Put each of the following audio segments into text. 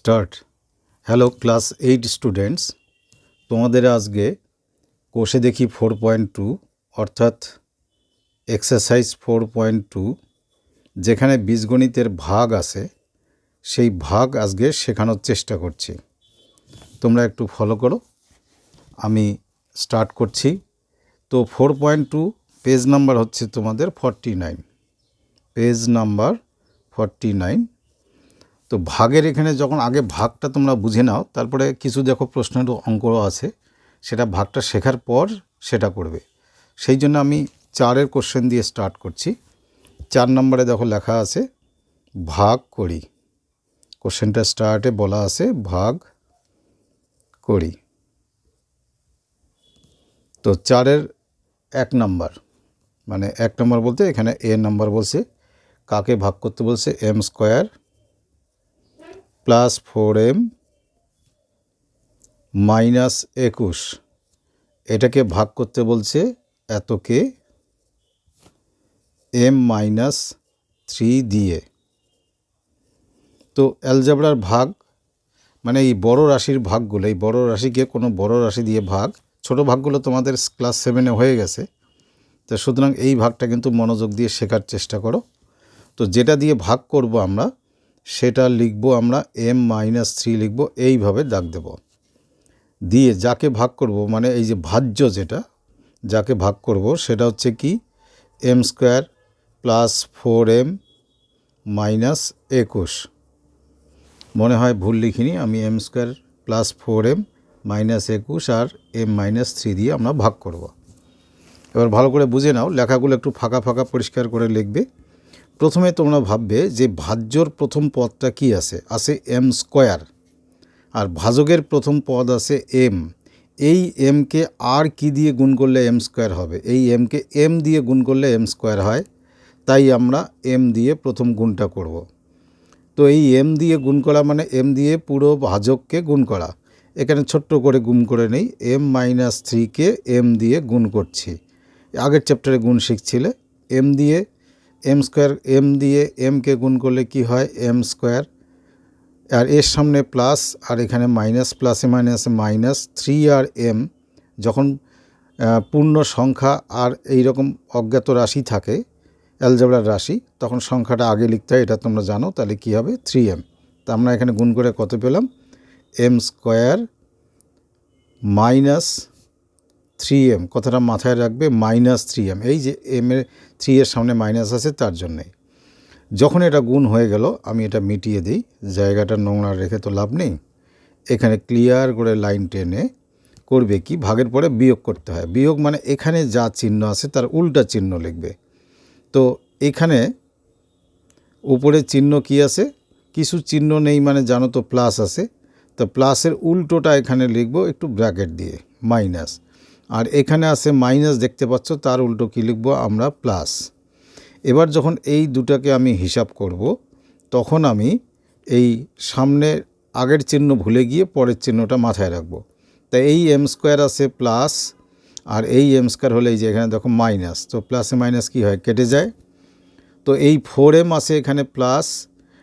Start hello class eight students তোমাদের আজকে কোষে দেখি ফোর পয়েন্ট টু অর্থাৎ এক্সারসাইজ ফোর পয়েন্ট টু যেখানে বীজগণিতের ভাগ আছে, সেই ভাগ আজকে শেখানোর চেষ্টা করছি। তোমরা একটু ফলো করো। আমি স্টার্ট করছি। তো four point two page number হচ্ছে তোমাদের forty nine page number forty nine তো ভাগের এখানে যখন আগে ভাগটা তোমরা বুঝে নাও, তারপরে কিছু দেখো প্রশ্নের অঙ্ক আছে, সেটা ভাগটা শেখার পর সেটা করবে। সেই জন্য আমি চারের কোশ্চেন দিয়ে স্টার্ট করছি। চার নম্বরে দেখো লেখা আছে, ভাগ করি। কোশ্চেনটা স্টার্টে বলা আছে, ভাগ করি। তো চারের এক নাম্বার মানে এক নম্বর বলতে এখানে এ নাম্বার বলছে, কাকে ভাগ করতে বলছে, M square plus four M minus একুশ। এটাকে ভাগ করতে বলছে এতকে এম মাইনাস থ্রি দিয়ে। তো অ্যালজাবরার ভাগ মানে এই বড় রাশির ভাগগুলো, এই বড় রাশিকে কোনো বড় রাশি দিয়ে ভাগ, ছোট ভাগগুলো তোমাদের ক্লাস সেভেনে হয়ে গেছে। তো সুতরাং এই ভাগটা কিন্তু মনোযোগ দিয়ে শেখার চেষ্টা করো। তো যেটা দিয়ে ভাগ করব আমরা সেটা লিখব আমরা এম মাইনাস থ্রি লিখব, এইভাবে দাগ দেব। দিয়ে যাকে ভাগ করব মানে এই যে ভাজ্য যেটা, যাকে ভাগ করব, সেটা হচ্ছে কি? M square plus four M minus একুশ। মনে হয় ভুল লিখিনি, আমি M square plus four M minus একুশ আর এম মাইনাস থ্রি দিয়ে আমরা ভাগ করব। এবার ভালো করে বুঝে নাও, লেখাগুলো একটু ফাঁকা ফাঁকা পরিষ্কার করে লিখবে। প্রথমে তোমরা ভাববে যে ভাজ্যর প্রথম পদটা কি আছে? আছে এম স্কোয়ার আর ভাজকের প্রথম পদ আছে এম এই এমকে আর কি দিয়ে গুণ করলে এম স্কোয়ার হবে? এই এমকে এম দিয়ে গুণ করলে এম স্কোয়ার হয়। তাই আমরা এম দিয়ে প্রথম গুণটা করব। তো এই এম দিয়ে গুণ করা মানে এম দিয়ে পুরো ভাজককে গুণ করা। এখানে ছোট্ট করে গুণ করে নেই। এম মাইনাস থ্রিকে এম দিয়ে গুণ করছি। আগের চ্যাপ্টারে গুণ শিখছিলে। এম দিয়ে এম স্কোয়ার এম দিয়ে এমকে গুণ করলে কি হয়? এম স্কোয়ার আর এর সামনে প্লাস আর এখানে মাইনাস প্লাসে মাইনাসে মাইনাস থ্রি আর এম যখন পূর্ণ সংখ্যা আর এই রকম অজ্ঞাত রাশি থাকে অ্যালজেব্রার রাশি, তখন সংখ্যাটা আগে লিখতে হয়, এটা তোমরা জানো, তাহলে কী হবে? থ্রি এম তা আমরা এখানে গুণ করে কত পেলাম? M square minus three M কথাটা মাথায় রাখবে মাইনাস থ্রি এম এই যে এম এর থ্রি এর সামনে মাইনাস আছে, তার জন্যে। যখন এটা গুণ হয়ে গেল, আমি এটা মিটিয়ে দিই, জায়গাটা নোংরা রেখে তো লাভ নেই। এখানে ক্লিয়ার করে লাইন টেনে করবে কি? ভাগের পরে বিয়োগ করতে হয়। বিয়োগ মানে এখানে যা চিহ্ন আছে, তার উল্টা চিহ্ন লিখবে। তো এখানে উপরে চিহ্ন কি আছে? কিছু চিহ্ন নেই মানে জানো তো প্লাস আছে। তো প্লাসের উল্টোটা এখানে লিখব একটু ব্র্যাকেট দিয়ে মাইনাস আর এখানে আছে মাইনাস দেখতে পাচ্ছ, তার উল্টো কী লিখব আমরা প্লাস এবার যখন এই দুটাকে আমি হিসাব করব, তখন আমি এই সামনের আগের চিহ্ন ভুলে গিয়ে পরের চিহ্নটা মাথায় রাখব। তাই এই এম স্কোয়ার আছে প্লাস আর এই এম স্কোয়ার হলে এই যে এখানে দেখো মাইনাস তো প্লাসে মাইনাস কী হয়? কেটে যায়। তো এই ফোর এম আছে এখানে প্লাস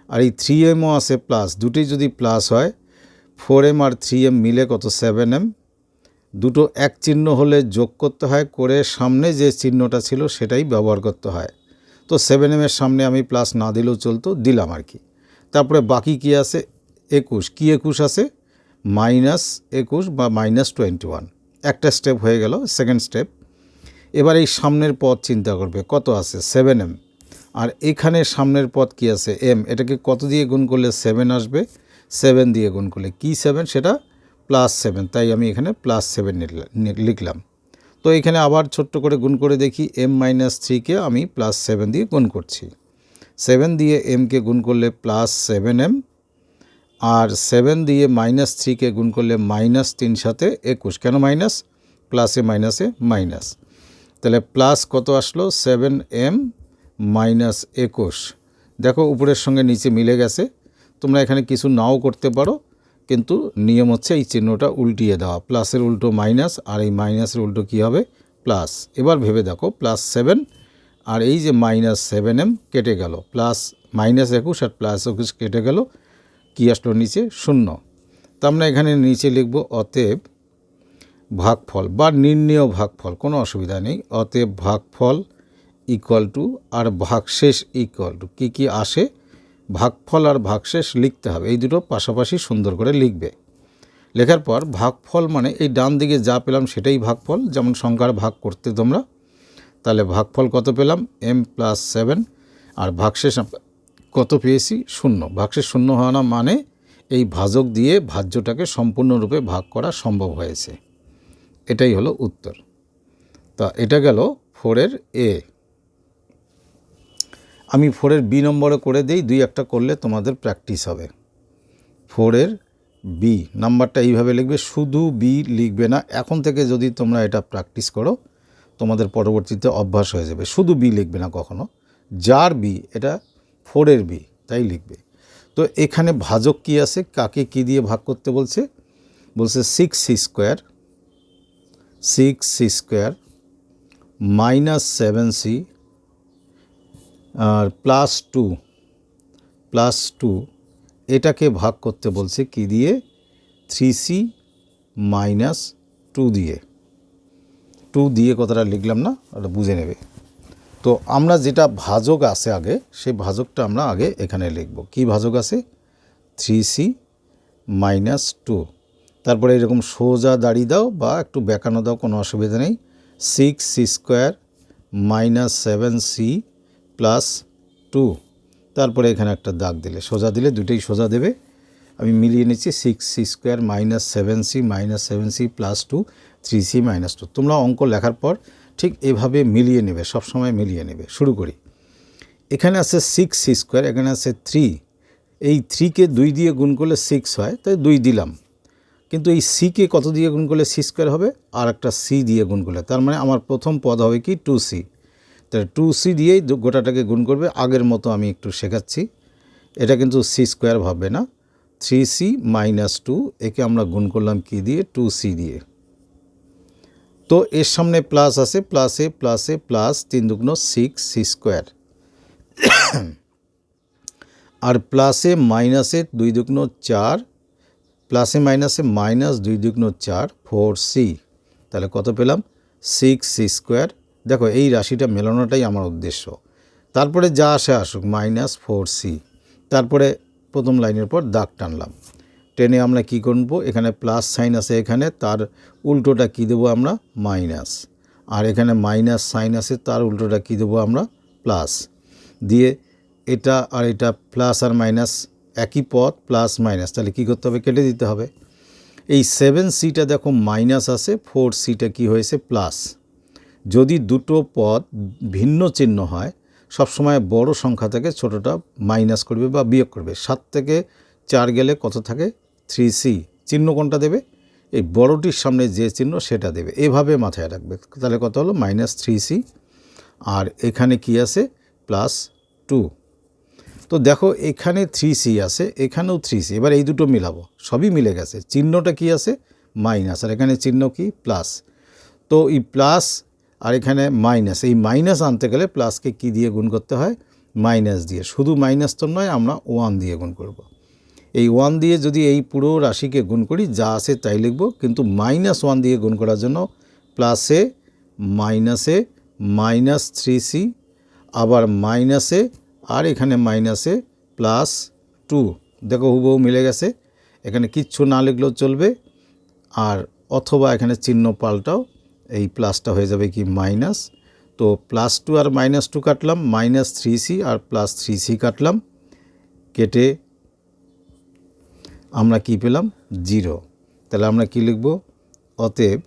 আর এই থ্রি এমও আছে প্লাস দুটোই যদি প্লাস হয় ফোর এম আর থ্রি এম মিলে কত? সেভেন এম দুটো এক চিহ্ন হলে যোগ করতে হয়, করে সামনে যে চিহ্নটা ছিল সেটাই ব্যবহার করতে হয়। তো সেভেন এমের সামনে আমি প্লাস না দিলেও চলতো, দিলাম আর কি। তারপরে বাকি কি আছে? একুশ। কি একুশ আছে? মাইনাস একুশ বা মাইনাস টোয়েন্টি ওয়ান একটা স্টেপ হয়ে গেল সেকেন্ড স্টেপ এবার এই সামনের পথ চিন্তা করবে, কত আছে? সেভেন এম আর এখানে সামনের পথ কি আছে? এম এটাকে কত দিয়ে গুণ করলে সেভেন আসবে? সেভেন দিয়ে গুণ করলে কি সেভেন সেটা প্লাস সেভেন তাই আমি এখানে প্লাস সেভেন লিখলাম। তো এখানে আবার ছোট্ট করে গুণ করে দেখি এম মাইনাস থ্রিকে আমি প্লাস সেভেন দিয়ে গুণ করছি। সেভেন দিয়ে এমকে গুণ করলে প্লাস সেভেন এম আর সেভেন দিয়ে মাইনাস থ্রিকে গুণ করলে মাইনাস তিন সাথে একুশ। কেন মাইনাস প্লাসে মাইনাসে মাইনাস তাহলে প্লাস কত আসলো? সেভেন এম মাইনাস একুশ। দেখো উপরের সঙ্গে নিচে মিলে গেছে। তোমরা এখানে কিছু নাও করতে পারো। কিন্তু নিয়ম হচ্ছে এই চিহ্নটা উল্টিয়ে দেওয়া। প্লাসের উল্টো মাইনাস আর এই মাইনাসের উল্টো কী হবে? প্লাস। এবার ভেবে দেখো, প্লাস সেভেন আর এই যে মাইনাস সেভেন এম কেটে গেল। প্লাস মাইনাস একুশ আর প্লাস একুশ কেটে গেল, কী আসলো নিচে? শূন্য। তা আমরা এখানে নিচে লিখব অতএব ভাগফল বা নির্ণেয় ভাগফল, কোনো অসুবিধা নেই। অতএব ভাগফল ইকুয়াল টু আর ভাগশেষ ইকুয়াল টু কী কী আসে? ভাগফল আর ভাগশেষ লিখতে হবে। এই দুটো পাশাপাশি সুন্দর করে লিখবে। লেখার পর ভাগফল মানে এই ডান দিকে যা পেলাম সেটাই ভাগফল। যেমন সংখ্যার ভাগ করতে তোমরা, তাহলে ভাগফল কত পেলাম? এম প্লাস সেভেন আর ভাগশেষ কত পেয়েছি? শূন্য। ভাগশেষ শূন্য হওয়া না মানে এই ভাজক দিয়ে ভাজ্যটাকে সম্পূর্ণরূপে ভাগ করা সম্ভব হয়েছে। এটাই হলো উত্তর। তা এটা গেল ফোরের এ আমি ফোরের বি নম্বরে করে দিই, দুই একটা করলে তোমাদের প্র্যাকটিস হবে। ফোরের বি, নাম্বারটা এইভাবে লিখবে, শুধু বি লিখবে না, এখন থেকে যদি তোমরা এটা প্র্যাকটিস করো, তোমাদের পরবর্তীতে অভ্যাস হয়ে যাবে। শুধু বি লিখবে না কখনো, যার বি, এটা ফোরের বি, তাই লিখবে। তো এখানে ভাজক কি আছে, কাকে কি দিয়ে ভাগ করতে বলছে? বলছে six C square six C square minus seven C আর প্লাস টু প্লাস টু, এটাকে ভাগ করতে বলছে কি দিয়ে? থ্রি সি মাইনাস টু দিয়ে। টু দিয়ে কথাটা লিখলাম না, ওটা বুঝে নেবে। তো আমরা যেটা ভাজক আছে আগে, সেই ভাজকটা আমরা আগে এখানে লিখব। কি ভাজক আছে? Three C minus two. তারপরে এরকম সোজা দাঁড়িয়ে দাও বা একটু বেঁকানো দাও, কোনো অসুবিধা নেই। Six C square minus seven C plus two তারপরে এখানে একটা দাগ দিলে, সোজা দিলে দুটোই সোজা দেবে। আমি মিলিয়ে নিচ্ছি six C square minus seven C minus seven C plus two three C minus two তোমরা অঙ্ক লেখার পর ঠিক এভাবে মিলিয়ে নেবে, সব সময় মিলিয়ে নেবে। শুরু করি। এখানে আছে সিক্স সি স্কোয়ার এখানে আছে থ্রি এই থ্রিকে দুই দিয়ে গুণ করলে সিক্স হয়, তাই দুই দিলাম। কিন্তু এই সিকে কত দিয়ে গুণ করলে সি স্কোয়ার হবে? আর একটা সি দিয়ে গুণ করলে। তার মানে আমার প্রথম পদ হবে কি? টু সি তাহলে টু সি দিয়েই গোটাটাকে গুণ করবে। আগের মতো আমি একটু শেখাচ্ছি। এটা কিন্তু সি স্কোয়ার ভাববে না। থ্রি সি মাইনাস টু একে আমরা গুণ করলাম কি দিয়ে? টু সি দিয়ে। তো এর সামনে প্লাস আছে প্লাসে প্লাসে প্লাস তিন দুগুণ সিক্স সি স্কোয়ার আর প্লাসে মাইনাসে দুই দুগুণ চার প্লাসে মাইনাসে মাইনাস দুই দুগুণ চার ফোর সি তাহলে কত পেলাম? সিক্স সি স্কোয়ার দেখো, এই রাশিটা মেলানোটাই আমার উদ্দেশ্য। তারপরে যা আসে আসুক মাইনাস ফোর সি তারপরে প্রথম লাইনের পর দাগ টানলাম। টেনে আমরা কি করব এখানে প্লাস সাইন আছে এখানে, তার উল্টোটা কি দেবো আমরা? মাইনাস আর এখানে মাইনাস সাইন আছে, তার উল্টোটা কি দেবো আমরা? প্লাস দিয়ে এটা আর এটা প্লাস আর মাইনাস একই পথ প্লাস মাইনাস তাহলে কী করতে হবে? কেটে দিতে হবে। এই সেভেন সিটা দেখো মাইনাস আছে ফোর সিটা কি হয়েছে? প্লাস যদি দুটো পদ ভিন্ন চিহ্ন হয়, সবসময় বড় সংখ্যা থেকে ছোটোটা মাইনাস করবে বা বিয়োগ করবে। সাত থেকে চার গেলে কত থাকে? থ্রি সি চিহ্ন কোনটা দেবে? এই বড়টির সামনে যে চিহ্ন সেটা দেবে। এভাবে মাথায় রাখবে। তাহলে কত হলো? মাইনাস থ্রি সি আর এখানে কি আছে? প্লাস টু তো দেখো, এখানে থ্রি সি আছে, এখানেও থ্রি সি এবার এই দুটো মিলাবো। সবই মিলে গেছে। চিহ্নটা কি আছে? মাইনাস আর এখানে চিহ্ন কি? প্লাস তো এই প্লাস আর এখানে মাইনাস এই মাইনাস আনতে গেলে প্লাসকে কি দিয়ে গুণ করতে হয়? মাইনাস দিয়ে। শুধু মাইনাস তো নয়, আমরা ওয়ান দিয়ে গুণ করব। এই ওয়ান দিয়ে যদি এই পুরো রাশিকে গুণ করি, যা আছে তাই লিখব। কিন্তু মাইনাস ওয়ান দিয়ে গুণ করার জন্য প্লাসে মাইনাসে মাইনাস থ্রি সি আবার মাইনাসে আর এখানে মাইনাসে প্লাস টু দেখো হুবহু মিলে গেছে। এখানে কিচ্ছু না লিখলেও চলবে। আর অথবা এখানে চিহ্ন পাল্টাও। এই প্লাসটা হয়ে যাবে কি মাইনাস। তো প্লাস টু আর মাইনাস টু কাটলাম, মাইনাস থ্রি সি আর প্লাস থ্রি সি কাটলাম। কেটে আমরা কি পেলাম? জিরো। তাহলে আমরা কি লিখব? অতএব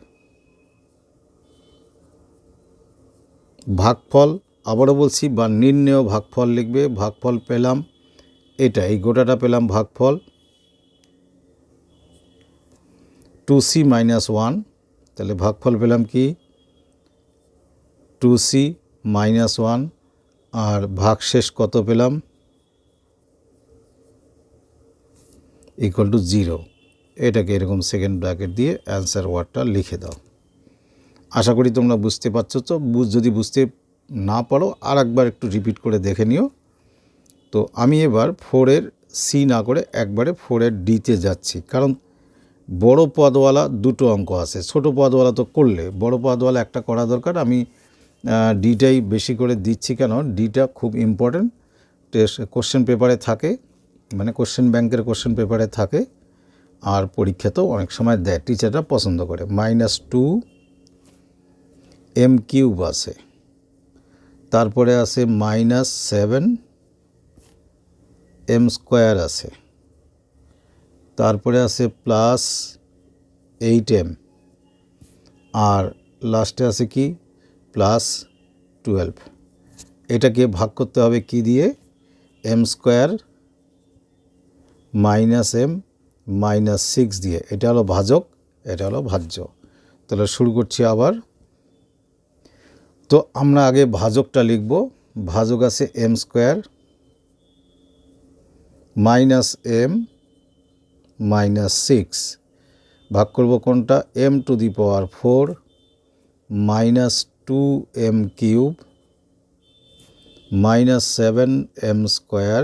ভাগফল, আবারও বলছি, বা নির্ণেয় ভাগফল লিখবে, ভাগফল পেলাম এটা, এই গোটাটা পেলাম ভাগফল। টু সি মাইনাস ওয়ান তাহলে ভাগফল পেলাম কি? টু সি মাইনাস ওয়ান আর ভাগশেষ কত পেলাম? ইকুয়াল টু জিরো এটাকে এরকম সেকেন্ড ব্র্যাকেট দিয়ে অ্যান্সার ওয়ার্ডটা লিখে দাও। আশা করি তোমরা বুঝতে পারছ। তো যদি বুঝতে না পারো আর একবার একটু রিপিট করে দেখে নিও। তো আমি এবার ফোরের সি না করে একবারে ফোরের ডিতে যাচ্ছি। কারণ বড় পদওয়ালা দুটো অঙ্ক আছে। ছোট পদওয়ালা তো করলে, বড় পদওয়ালা একটা করা দরকার। আমি ডিটাই বেশি করে দিচ্ছি কেন? ডিটা খুব ইম্পর্ট্যান্ট টেস্ট কোশ্চেন পেপারে থাকে মানে কোশ্চেন ব্যাংকের কোশ্চেন পেপারে থাকে, আর পরীক্ষাতেও অনেক সময় দেয় টিচাররা পছন্দ করে। মাইনাস টু এম কিউব আছে। তারপরে আছে মাইনাস সেভেন এম স্কোয়ার আছে। তারপরে আছে প্লাস এইট এম আর লাস্টে আছে কি? প্লাস টুয়েলভ এটাকে ভাগ করতে হবে কি দিয়ে? M square minus M minus six দিয়ে। এটা হলো ভাজক, এটা হলো ভাজ্য। তাহলে শুরু করছি আবার। তো আমরা আগে ভাজকটা লিখব। ভাজক আছে M square minus M minus six ভাগ করব কোনটা? M to the power four minus two M cube minus seven M square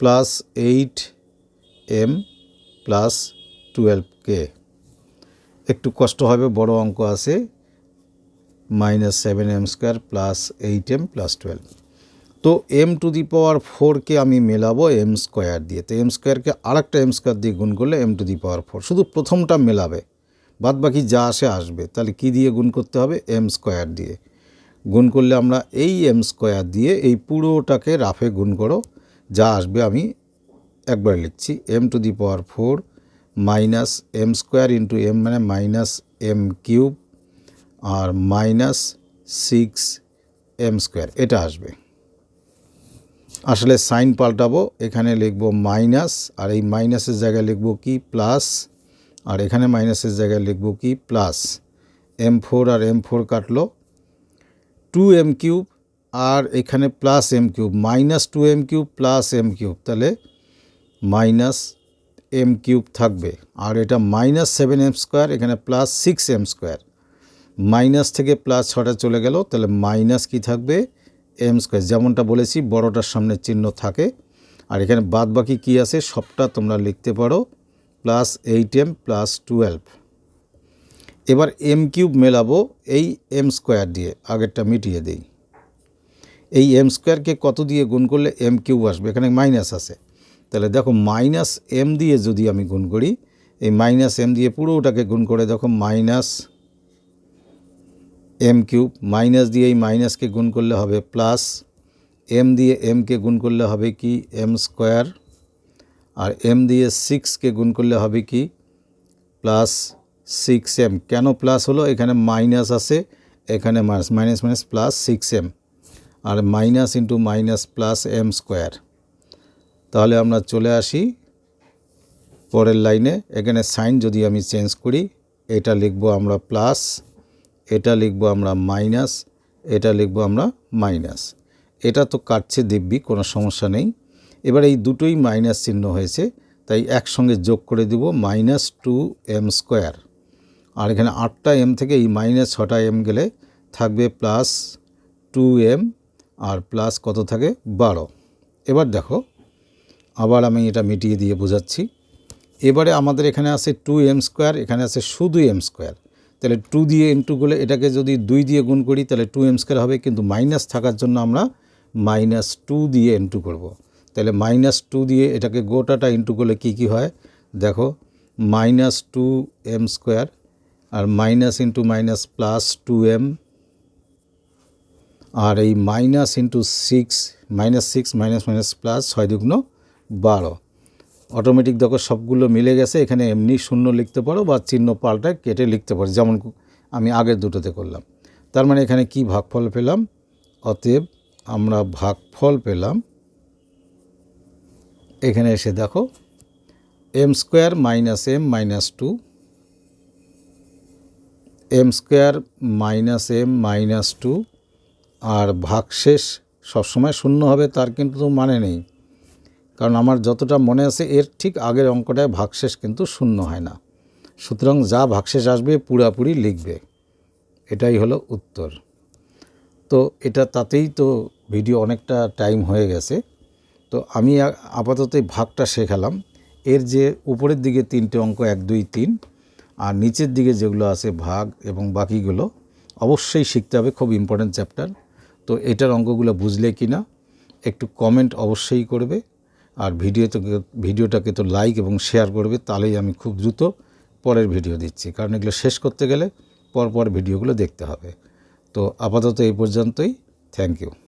plus eight M plus twelve কে একটু কষ্ট হবে, বড় অঙ্ক আছে। Minus seven M square plus eight M plus twelve তো এম টু দি পাওয়ার ফোরকে আমি মেলাবো M square দিয়ে। তো এম স্কোয়ারকে আরেকটা এম স্কোয়ার দিয়ে গুণ করলে M to the power four শুধু প্রথমটা মেলাবে, বাদ বাকি যা আসে আসবে। তাহলে কি দিয়ে গুণ করতে হবে? এম স্কোয়ার দিয়ে। গুণ করলে আমরা এই এম স্কোয়ার দিয়ে এই পুরোটাকে রাফে গুণ করো। যা আসবে আমি একবার লিখছি M to the power four minus M square into M মানে মাইনাস এম কিউব আর মাইনাস সিক্স এম স্কোয়ার এটা আসবে। আসলে সাইন পাল্টাবো, এখানে লিখব মাইনাস, আর এই মাইনাসের জায়গায় লিখব কি? প্লাস, আর এখানে মাইনাসের জায়গায় লিখব কি? প্লাস। এম ফোর আর এম ফোর কাটলো। টু এম কিউব আর এখানে plus M cube, minus two M cube, plus M cube. তাহলে মাইনাস এম কিউব থাকবে। আর এটা মাইনাস সেভেন এম স্কোয়ার, এখানে plus six M square. Minus থেকে প্লাস ছটা চলে গেল, তাহলে মাইনাস কি থাকবে? এম স্কোয়ার, যেমনটা বলেছি, বড়টার সামনে চিহ্ন থাকে। আর এখানে বাদ বাকি কী আছে? সবটা তোমরা লিখতে পারো। Plus eight M, plus twelve. এবার এম কিউব মেলাবো এই এম স্কোয়ার দিয়ে, আগেরটা মিটিয়ে দেই। এই এম স্কোয়ারকে কত দিয়ে গুণ করলে এম কিউব আসবে? এখানে মাইনাস আছে। তাহলে দেখো, মাইনাস এম দিয়ে যদি আমি গুণ করি, এই মাইনাস এম দিয়ে পুরোটাকে গুণ করে দেখো, মাইনাস এম কিউব মাইনাস দিয়ে এই মাইনাসকে গুণ করলে হবে প্লাস এম দিয়ে এমকে গুণ করলে হবে কি? এম স্কোয়ার আর এম দিয়ে সিক্সকে গুণ করলে হবে কি? প্লাস সিক্স এম কেন প্লাস হলো? এখানে মাইনাস আছে, এখানে minus minus minus plus six M আর minus into minus plus M square তাহলে আমরা চলে আসি পরের লাইনে। এখানে সাইন যদি আমি চেঞ্জ করি, এটা লিখব আমরা প্লাস এটা লিখব আমরা মাইনাস, এটা লিখব আমরা মাইনাস। এটা তো কাটছে দিব্যি, কোনো সমস্যা নেই। এবার এই দুটোই মাইনাস চিহ্ন হয়েছে, তাই একসঙ্গে যোগ করে দিব মাইনাস টু এম স্কোয়ার। আর এখানে আটটা এম থেকে এই মাইনাস ছটা এম গেলে থাকবে প্লাস টু এম, আর প্লাস কত থাকে? বারো। এবার দেখো, আবার আমি এটা মিটিয়ে দিয়ে বোঝাচ্ছি। এবারে আমাদের এখানে আছে টু এম স্কোয়ার, এখানে আছে শুধু এম স্কোয়ার। তাহলে টু দিয়ে ইন্টু করলে এটাকে যদি দুই দিয়ে গুণ করি, তাহলে টু এম স্কোয়ার হবে, কিন্তু মাইনাস থাকার জন্য আমরা মাইনাস টু দিয়ে ইন্টু করব। তাহলে মাইনাস টু দিয়ে এটাকে গোটাটা ইন্টু করলে কি কি হয় দেখো মাইনাস টু এম স্কোয়ার আর minus into minus plus two M আর এই minus into six minus six minus minus plus ছয় দুগুণ বারো অটোমেটিক দেখো সবগুলো মিলে গেছে, এখানে এমনি শূন্য লিখতে পারো বা চিহ্ন পাল্টায় কেটে লিখতে পারো, যেমন আমি আগের দুটোতে করলাম। তার মানে এখানে কি ভাগফল পেলাম? অতএব আমরা ভাগফল পেলাম, এখানে এসে দেখো M square minus M minus two M square minus M minus two আর ভাগশেষ সবসময় শূন্য হবে, তার কিন্তু মানে নেই। কারণ আমার যতটা মনে আছে, এর ঠিক আগের অঙ্কটায় ভাগশেষ কিন্তু শূন্য হয় না। সুতরাং যা ভাগশেষ আসবে, পুরাপুরি লিখবে। এটাই হলো উত্তর। তো এটা তাতেই তো ভিডিও অনেকটা টাইম হয়ে গেছে। তো আমি আপাতত এই ভাগটা শেখালাম। এর যে উপরের দিকে তিনটে অঙ্ক, এক, দুই, তিন, আর নিচের দিকে যেগুলো আছে, ভাগ এবং বাকিগুলো, অবশ্যই শিখতে হবে, খুব ইম্পর্ট্যান্ট চ্যাপ্টার তো এটার অঙ্কগুলো বুঝলে কি না একটু কমেন্ট অবশ্যই করবে। আর ভিডিওতে ভিডিওটাকে তো লাইক এবং শেয়ার করবে, তাহলেই আমি খুব দ্রুত পরের ভিডিও দিচ্ছি। কারণ এগুলো শেষ করতে গেলে পর পর ভিডিওগুলো দেখতে হবে। তো আপাতত এই পর্যন্তই। Thank you